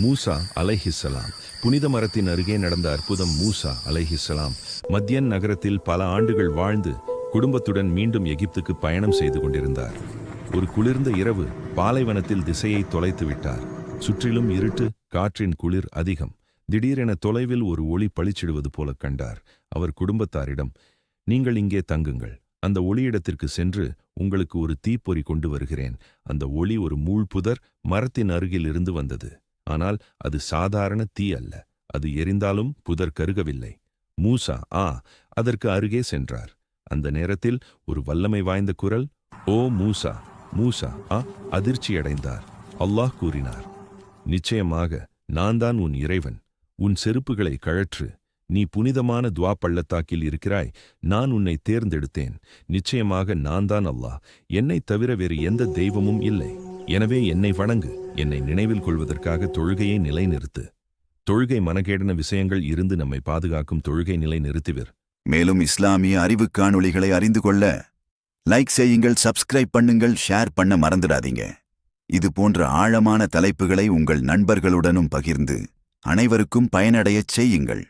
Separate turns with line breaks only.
மூசா அலைஹிஸ்ஸலாம். புனித மரத்தின் அருகே நடந்த அற்புதம் மூசா அலைஹிஸ்லாம் மத்தியன் நகரத்தில் பல ஆண்டுகள் வாழ்ந்து குடும்பத்துடன் மீண்டும் எகிப்துக்கு பயணம் செய்து கொண்டிருந்தார். ஒரு குளிர்ந்த இரவு பாலைவனத்தில் திசையை தொலைத்து விட்டார். சுற்றிலும் இருட்டு காற்றின் குளிர் அதிகம். திடீரென தொலைவில் ஒரு ஒளி பளிச்சிடுவது போல கண்டார். அவர் குடும்பத்தாரிடம் நீங்கள் இங்கே தங்குங்கள். அந்த ஒளியிடத்திற்கு சென்று உங்களுக்கு ஒரு தீப்பொறி கொண்டு வருகிறேன். அந்த ஒளி ஒரு மூழ்புதர் மரத்தின் அருகில் இருந்து வந்தது. ஆனால் அது சாதாரண தீ அல்ல. அது எரிந்தாலும் புதர் கருகவில்லை. மூசா ஆ அதற்கு அருகே சென்றார். அந்த நேரத்தில் ஒரு வல்லமை வாய்ந்த குரல் ஓ மூசா மூசா ஆ அதிர்ச்சியடைந்தார். அல்லாஹ் கூறினார் நிச்சயமாக நான் தான் உன் இறைவன். உன் செருப்புகளை கழற்று. நீ புனிதமான துவா பள்ளத்தாக்கில் இருக்கிறாய். நான் உன்னை தேர்ந்தெடுத்தேன். நிச்சயமாக நான் தான் அல்லாஹ். என்னைத் தவிர வேறு எந்த தெய்வமும் இல்லை. எனவே என்னை வணங்கு. என்னை நினைவில் கொள்வதற்காக தொழுகையை நிலைநிறுத்து. தொழுகை மனகேடன விஷயங்கள் இருந்து நம்மை பாதுகாக்கும் தொழுகை நிலை நிறுத்துவிர்.
மேலும் இஸ்லாமிய அறிவு காணொளிகளை அறிந்து கொள்ள லைக் செய்யுங்கள் சப்ஸ்கிரைப் பண்ணுங்கள் ஷேர் பண்ண மறந்துடாதீங்க. இது போன்ற ஆழமான தலைப்புகளை உங்கள் நண்பர்களுடனும் பகிர்ந்து அனைவருக்கும் பயனடையச் செய்யுங்கள்.